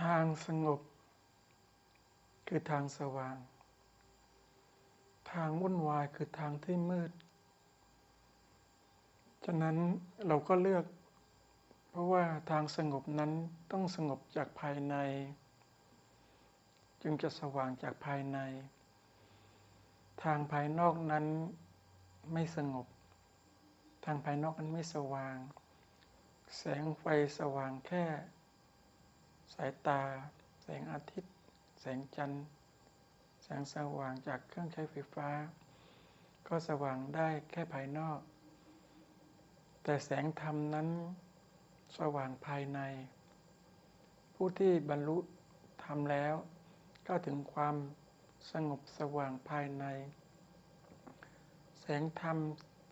ทางสงบ คือทางสว่าง ทางวุ่นวายคือทางที่มืด ฉะนั้นเราก็เลือก เพราะว่าทางสงบนั้นต้องสงบจากภายใน จึงจะสว่างจากภายใน ทางภายนอกนั้นไม่สงบ ทางภายนอกนั้นไม่สว่าง แสงไฟสว่างแค่ สายตา แสงอาทิตย์ แสงจันทร์ แสงสว่างจากเครื่องใช้ไฟฟ้า ก็สว่างได้แค่ภายนอก แต่แสงธรรมนั้นสว่างภายใน ผู้ที่บรรลุธรรมแล้วก็ถึงความสงบสว่างภายใน แสงธรรม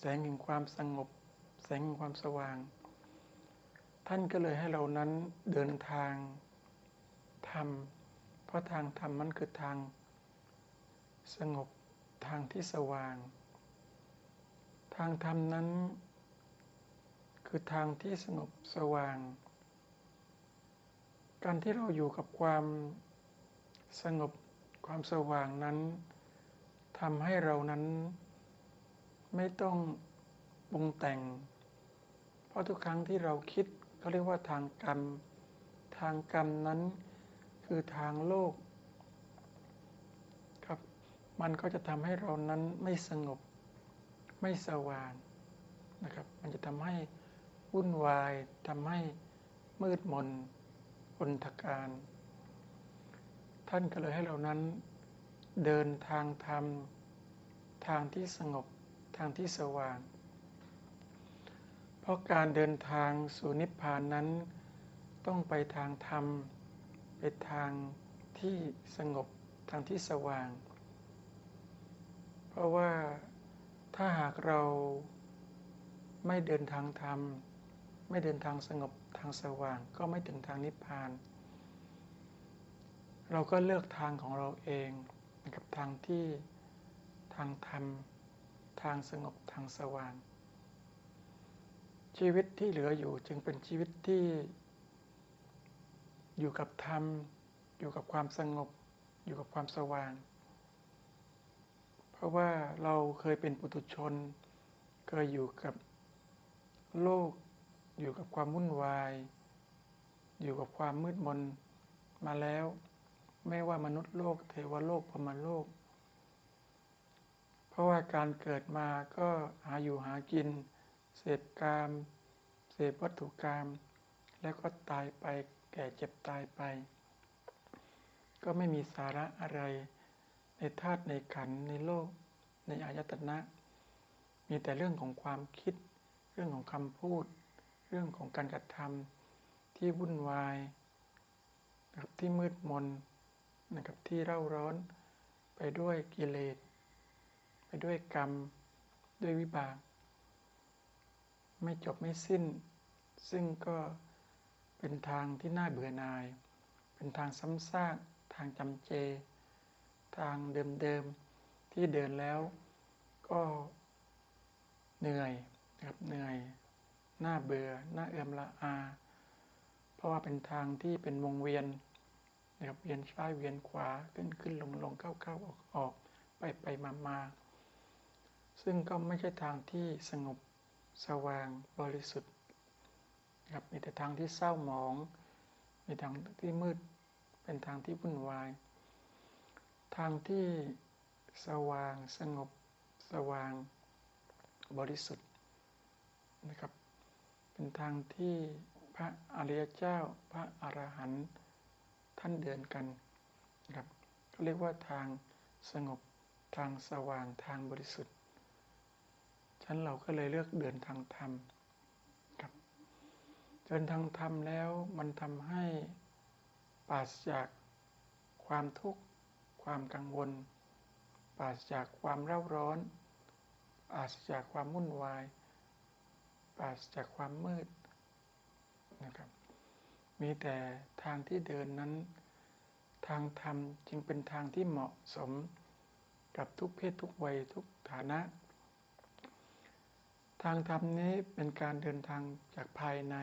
แสงแห่งความสงบ แสงแห่งความสว่าง ท่านก็เลยให้เรานั้นเดินทาง รม เพราะทางธรรมมันคือทาง สงบทางที่สว่าง ทางธรรมนั้น คือทางที่สงบสว่าง การที่เราอยู่กับความสงบความสว่างนั้นทำให้เรานั้นไม่ต้องปรุงแต่ง เพราะทุกครั้งที่เราคิดเขาเรียกว่าทางกรรม ทางกรรมนั้น คือทางโลก ครับ มันก็จะทำให้เรานั้นไม่สงบ ไม่สว่างนะครับ มันจะทำให้วุ่นวายทำให้มืดมนอนทการ ท่านก็เลยให้เรานั้น เดินทางธรรม ทางที่สงบทางที่สว่าง เพราะการเดินทางสู่นิพพานนั้น ต้องไปทางธรรม ไปทางที่สงบทางที่สว่าง เพราะว่าถ้าหากเราไม่เดินทางธรรม ไม่เดินทางสงบทางสว่าง ก็ไม่ถึงทางนิพพาน เราก็เลือกทางของเราเองกับทางที่ทางธรรม ทางสงบทางสว่าง ชีวิตที่เหลืออยู่จึงเป็นชีวิตที่ อยู่กับธรรม อยู่กับความสงบ อยู่กับความสว่าง เพราะว่าเราเคยเป็นปุถุชน เคยอยู่กับโลก อยู่กับความวุ่นวาย อยู่กับความมืดมนมาแล้ว ไม่ว่ามนุษย์โลก เทวโลกพมโลก เพราะว่าการเกิดมาก็หาอยู่หากิน เสพกาม เสพวัตถุกรรม แล้วก็ตายไปแก่เจ็บตายไป ก็ไม่มีสาระอะไร ในธาตุในขันในโลก ในอายตนะ มีแต่เรื่องของความคิด เรื่องของคำพูด เรื่องของการกระทำที่วุ่นวายนะครับที่มืดมนนะครับที่เร่าร้อน ไปด้วยกิเลส ไปด้วยกรรม ด้วยวิบาก ไม่จบไม่สิ้น ซึ่งก็ เป็นทางที่น่าเบื่อหน่าย เป็นทางซ้ำซากทางจำเจ ทางเดิมๆที่เดินแล้วก็เหนื่อยนะครับเหนื่อยน่าเบื่อน่าเอื่อมละอา เพราะว่าเป็นทางที่เป็นวงเวียนนะครับเวียนซ้ายเวียนขวาขึ้นขึ้นลงลงเข้าเข้าออกออกไปไปมามาซึ่งก็ไม่ใช่ทางที่สงบสว่างบริสุทธิ์ ครับมีแต่ทางที่เศร้าหมอง มีทางที่มืด เป็นทางที่วุ่นวาย ทางที่สว่างสงบ สว่างบริสุทธิ์นะครับ เป็นทางที่พระอริยเจ้า พระอรหันต์ท่านเดินกันนะครับเขาเรียกว่าทางสงบทางสว่างทางบริสุทธิ์ฉันเราก็เลยเลือกเดินทางธรรม เดินทางธรรมแล้วมันทำให้ปราศจากความทุกข์ ความกังวล ปราศจากความเร่าร้อนปราศจากความวุ่นวาย ปราศจากความมืดนะครับ มีแต่ทางที่เดินนั้น ทางธรรมจึงเป็นทางที่เหมาะสมกับทุกเพศทุกวัยทุกฐานะ ทางธรรมนี้เป็นการเดินทางจากภายใน